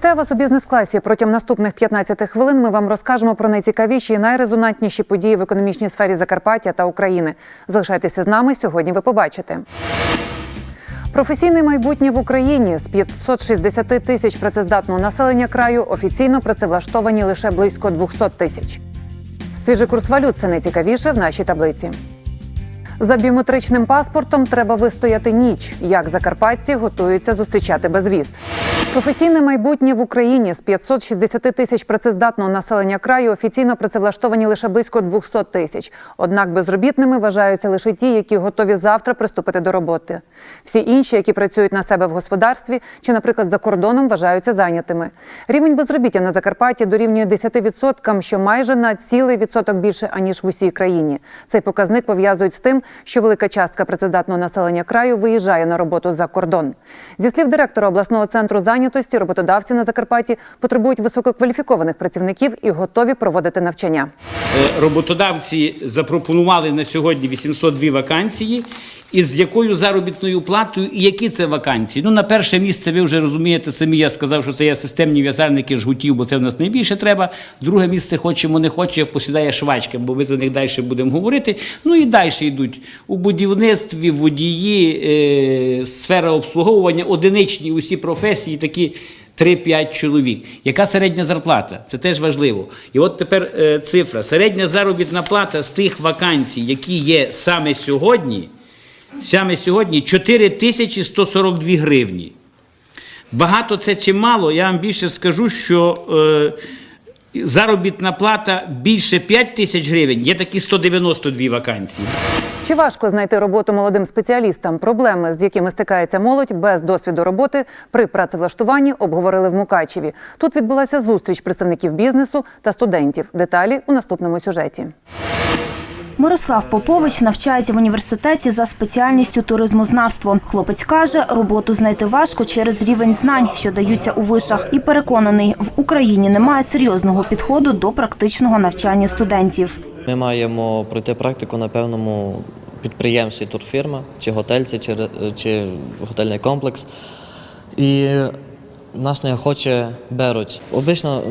Вітаю вас у бізнес-класі. Протягом наступних 15 хвилин ми вам розкажемо про найцікавіші і найрезонантніші події в економічній сфері Закарпаття та України. Залишайтеся з нами. Сьогодні ви побачите. Професійне майбутнє в Україні з 560 тисяч працездатного населення краю офіційно працевлаштовані лише близько 200 тисяч. Свіжий курс валют це найцікавіше в нашій таблиці. За біометричним паспортом треба вистояти ніч. Як закарпатці готуються зустрічати безвіз. Професійне майбутнє в Україні з 560 тисяч працездатного населення краю офіційно працевлаштовані лише близько 200 тисяч. Однак безробітними вважаються лише ті, які готові завтра приступити до роботи. Всі інші, які працюють на себе в господарстві чи, наприклад, за кордоном, вважаються зайнятими. Рівень безробіття на Закарпатті дорівнює 10%, що майже на цілий відсоток більше аніж в усій країні. Цей показник пов'язують з тим, що велика частка працездатного населення краю виїжджає на роботу за кордон. Зі слів директора обласного центру зайнятості, роботодавці на Закарпатті потребують висококваліфікованих працівників і готові проводити навчання. Е, Роботодавці запропонували на сьогодні 802 вакансії. І з якою заробітною платою, і які це вакансії? Ну, на перше місце, ви вже розумієте самі, я сказав, що це є системні в'язальники жгутів, бо це в нас найбільше треба. Друге місце хочемо, не хочемо, посідає швачка, бо ми за них далі будемо говорити. Ну і далі йдуть у будівництві, водії, е, сфера обслуговування, одиничні усі професії, такі 3-5 чоловік. Яка середня зарплата? Це теж важливо. І от тепер е, цифра. Середня заробітна плата з тих вакансій, які є саме сьогодні, саме сьогодні 4142 гривні. Багато це чи мало, я вам більше скажу, що е, заробітна плата більше 5 тисяч гривень, є такі 192 вакансії. Чи важко знайти роботу молодим спеціалістам? Проблеми, з якими стикається молодь без досвіду роботи при працевлаштуванні, обговорили в Мукачеві. Тут відбулася зустріч представників бізнесу та студентів. Деталі у наступному сюжеті. Мирослав Попович навчається в університеті за спеціальністю туризмознавство. Хлопець каже, роботу знайти важко через рівень знань, що даються у вишах, і переконаний, в Україні немає серйозного підходу до практичного навчання студентів. Ми маємо пройти практику на певному підприємстві турфірма, чи готель, це, чи, чи готельний комплекс. І нас неохоче беруть. Обично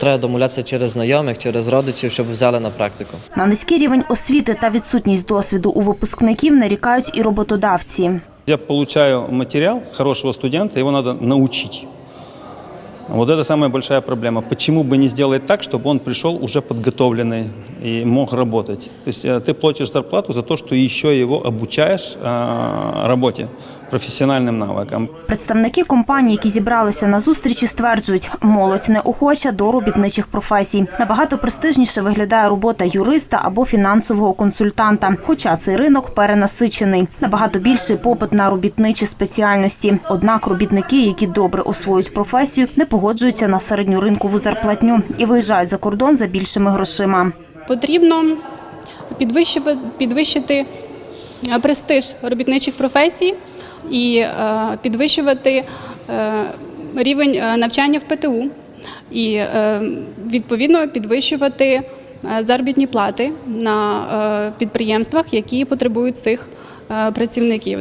треба домовлятися через знайомих, через родичів, щоб взяли на практику. На низький рівень освіти та відсутність досвіду у випускників нарікають і роботодавці. Я получаю материал хорошего студента, его надо научить. Вот это самая большая проблема. Почему бы не сделать так, чтобы он пришел уже подготовленный и мог работать? То есть э, ты платишь зарплату за то, что еще его обучаешь э, работе, профессиональным навыкам. Представники компаній, які зібралися на зустрічі, стверджують, молодь неохоча до робітничих професій. Набагато престижніше виглядає робота юриста або фінансового консультанта. Хоча цей ринок перенасичений. Набагато більший попит на робітничі спеціальності. Однак робітники, які добре освоюють професію, не погоджуються на середню ринкову зарплатню і виїжджають за кордон за більшими грошима. Потрібно підвищувати, підвищити е, престиж робітничих професій і е, підвищувати е, рівень е, навчання в ПТУ і відповідно підвищувати заробітні плати на підприємствах, які потребують цих працівників.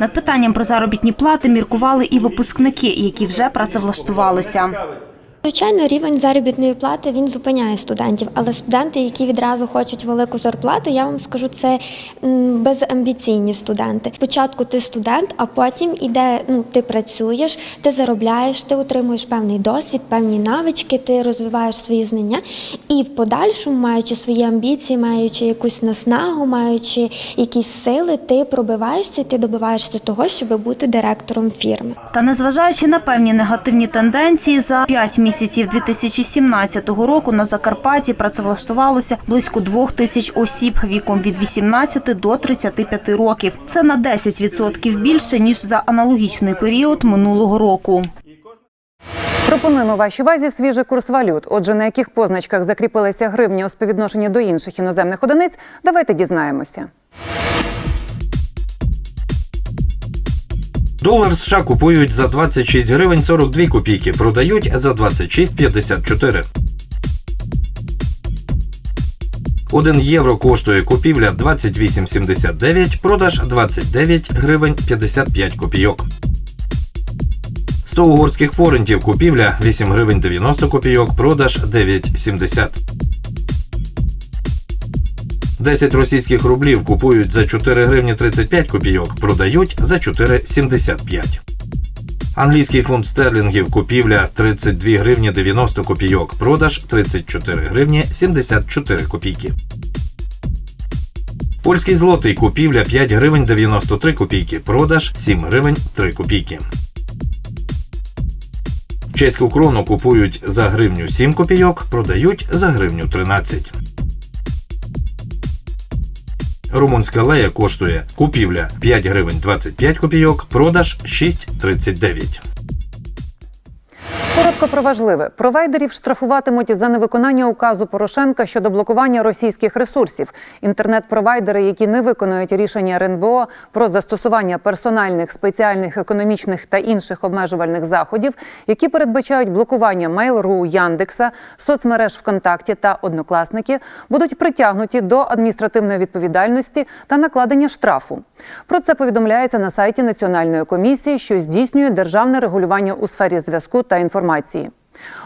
Над питанням про заробітні плати міркували і випускники, які вже працевлаштувалися. Звичайно, рівень заробітної плати він зупиняє студентів, але студенти, які відразу хочуть велику зарплату, я вам скажу, це безамбіційні студенти. Спочатку ти студент, а потім іде, ну ти працюєш, ти заробляєш, ти отримуєш певний досвід, певні навички, ти розвиваєш свої знання, і в подальшому, маючи свої амбіції, маючи якусь наснагу, маючи якісь сили, ти пробиваєшся, ти добиваєшся того, щоб бути директором фірми. Та незважаючи на певні негативні тенденції, за 5 місяців 2017 року на Закарпатті працевлаштувалося близько двох тисяч осіб віком від 18 до 35 років. Це на 10% більше ніж за аналогічний період минулого року. Пропонуємо вашій увазі свіжий курс валют. Отже, на яких позначках закріпилися гривні у співвідношенні до інших іноземних одиниць, давайте дізнаємося. Долар США купують за 26 гривень 42 копійки, продають за 26,54. 1 євро коштує купівля 28,79, продаж 29 гривень 55 копійок. 100 угорських форентів купівля 8 гривень 90 копійок, продаж 9,70. 10 російських рублів купують за 4 гривні 35 копійок, продають за 4,75. Англійський фунт стерлінгів купівля 32 гривні 90 копійок, продаж 34 гривні 74 копійки. Польський злотий купівля 5 гривень 93 копійки, продаж 7 гривень 3 копійки. Чеську крону купують за гривню 7 копійок, продають за гривню 13. Румунська лея коштує купівля 5 гривень 25 копійок, продаж 6,39. Коротко про важливе. Провайдерів штрафуватимуть за невиконання указу Порошенка щодо блокування російських ресурсів. Інтернет-провайдери, які не виконують рішення РНБО про застосування персональних, спеціальних, економічних та інших обмежувальних заходів, які передбачають блокування Mail.ru, Яндекса, соцмереж ВКонтакті та Однокласники, будуть притягнуті до адміністративної відповідальності та накладення штрафу. Про це повідомляється на сайті Національної комісії, що здійснює державне регулювання у сфері зв'язку та інформації.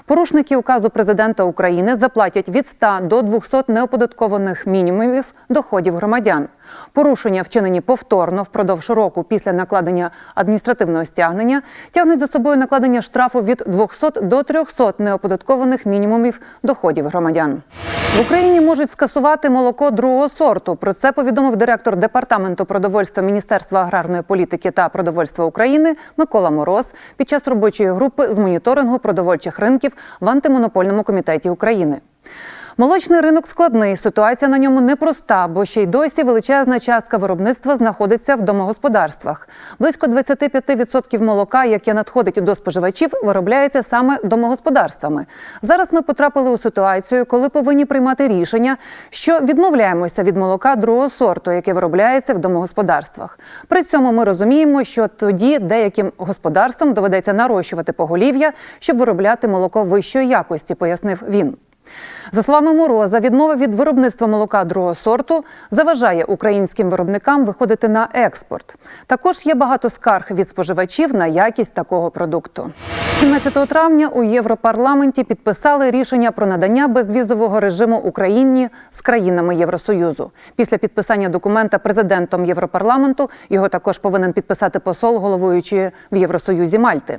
Порушники указу президента України заплатять від 100 до 200 неоподаткованих мінімумів доходів громадян. Порушення, вчинені повторно впродовж року після накладення адміністративного стягнення, тягнуть за собою накладення штрафу від 200 до 300 неоподаткованих мінімумів доходів громадян. В Україні можуть скасувати молоко другого сорту. Про це повідомив директор департаменту продовольства Міністерства аграрної політики та продовольства України Микола Мороз під час робочої групи з моніторингу продовольчих ринків в антимонопольному комітеті України. Молочний ринок складний. Ситуація на ньому непроста, бо ще й досі величезна частка виробництва знаходиться в домогосподарствах. Близько 25% молока, яке надходить до споживачів, виробляється саме домогосподарствами. Зараз ми потрапили у ситуацію, коли повинні приймати рішення, що відмовляємося від молока другого сорту, яке виробляється в домогосподарствах. При цьому ми розуміємо, що тоді деяким господарствам доведеться нарощувати поголів'я, щоб виробляти молоко вищої якості, пояснив він. За словами Мороза, відмова від виробництва молока другого сорту заважає українським виробникам виходити на експорт. Також є багато скарг від споживачів на якість такого продукту. 17 травня у Європарламенті підписали рішення про надання безвізового режиму Україні з країнами Євросоюзу. Після підписання документа президентом Європарламенту його також повинен підписати посол, головуючи в Євросоюзі Мальти.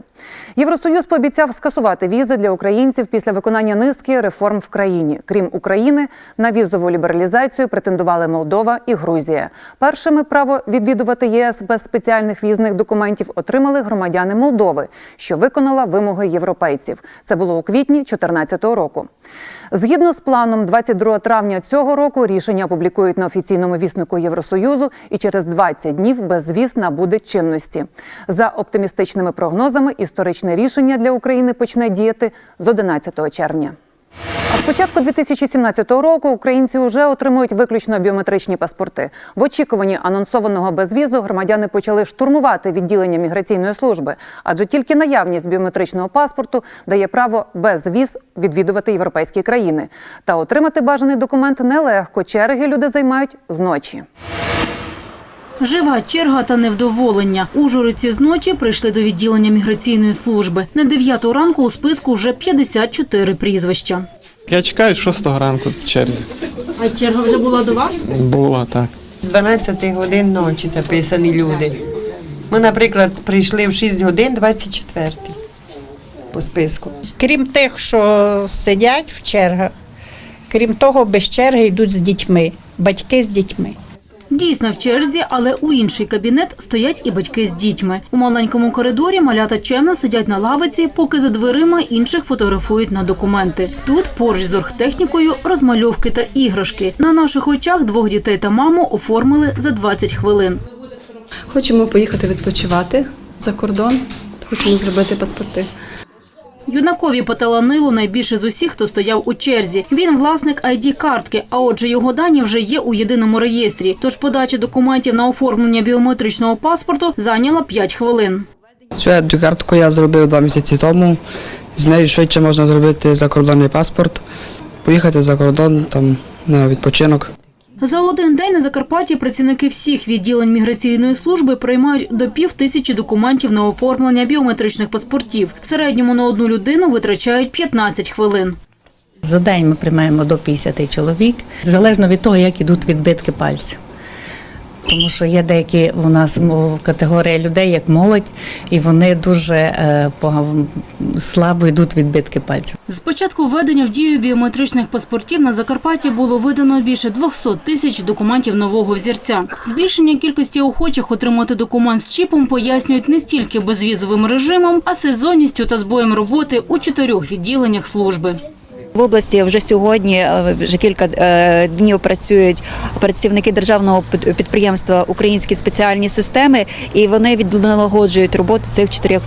Євросоюз пообіцяв скасувати візи для українців після виконання низки реформ в країні. Крім України, на візову лібералізацію претендували Молдова і Грузія. Першими право відвідувати єС без спеціальних візних документів отримали громадяни Молдови, що виконала вимоги європейців. Це було у квітні 2014 року. Згідно з планом, 22 травня цього року рішення опублікують на офіційному віснику Євросоюзу і через 20 днів безвіз набуде чинності. За оптимістичними прогнозами, історичне рішення для України почне діяти з 11 червня. З початку 2017 року українці вже отримують виключно біометричні паспорти. В очікуванні анонсованого безвізу громадяни почали штурмувати відділення міграційної служби, адже тільки наявність біометричного паспорту дає право без віз відвідувати європейські країни. Та отримати бажаний документ нелегко. Черги люди займають зночі. Жива черга та невдоволення. Ужгородці зночі прийшли до відділення міграційної служби. На 9 ранку у списку вже 54 прізвища. Я чекаю з 6 ранку в черзі. А черга вже була до вас? Була так. З 12 годин ночі записані люди. Ми, наприклад, прийшли в 6 годин 24 по списку. Крім тих, що сидять в чергах, крім того, без черги йдуть з дітьми, батьки з дітьми. Дійсно в черзі, але у інший кабінет стоять і батьки з дітьми. У маленькому коридорі малята чемно сидять на лавиці, поки за дверима інших фотографують на документи. Тут поруч з оргтехнікою розмальовки та іграшки. На наших очах двох дітей та маму оформили за 20 хвилин. Хочемо поїхати відпочивати за кордон. Хочемо зробити паспорти. Юнакові поталанило найбільше з усіх, хто стояв у черзі. Він власник id картки а отже, його дані вже є у єдиному реєстрі. Тож подача документів на оформлення біометричного паспорту зайняла 5 хвилин. Цю id картку я зробив два місяці тому. З нею швидше можна зробити закордонний паспорт, поїхати за кордон там на відпочинок. За один день на Закарпатті працівники всіх відділень міграційної служби приймають до пів тисячі документів на оформлення біометричних паспортів. В середньому на одну людину витрачають 15 хвилин. За день ми приймаємо до 50 чоловік, залежно від того, як ідуть відбитки пальців. Тому що є деякі у нас категорія людей, як молодь, і вони дуже е, слабо йдуть відбитки пальців. З початку введення в дію біометричних паспортів на Закарпатті було видано більше 200 тисяч документів нового взірця. Збільшення кількості охочих отримати документ з чіпом пояснюють не стільки безвізовим режимом, а сезонністю та збоєм роботи у чотирьох відділеннях служби. В області вже сьогодні, е, вже кілька е, днів працюють працівники державного під- підприємства Українські спеціальні системи, і вони відналагоджують роботу цих чотирьох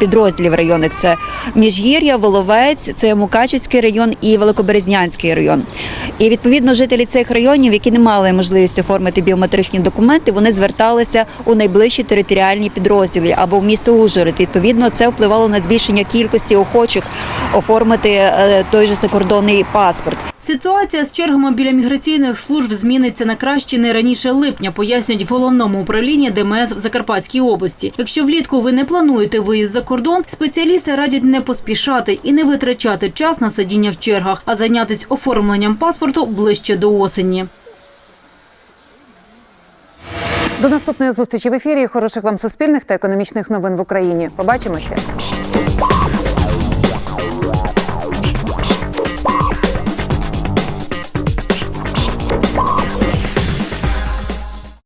підрозділів районних: це Міжгір'я, Воловець, це Мукачівський район і Великоберезнянський район. І відповідно жителі цих районів, які не мали можливості оформити біометричні документи, вони зверталися у найближчі територіальні підрозділи або в місто Ужгород. Відповідно, це впливало на збільшення кількості охочих оформити е, той же закордонний паспорт. Ситуація з чергами біля міграційних служб зміниться на краще не раніше липня, пояснюють в головному управлінні ДМС в Закарпатській області. Якщо влітку ви не плануєте виїзд за кордон, спеціалісти радять не поспішати і не витрачати час на сидіння в чергах, а зайнятися оформленням паспорту ближче до осені. До наступної зустрічі в ефірі. Хороших вам суспільних та економічних новин в Україні. Побачимося.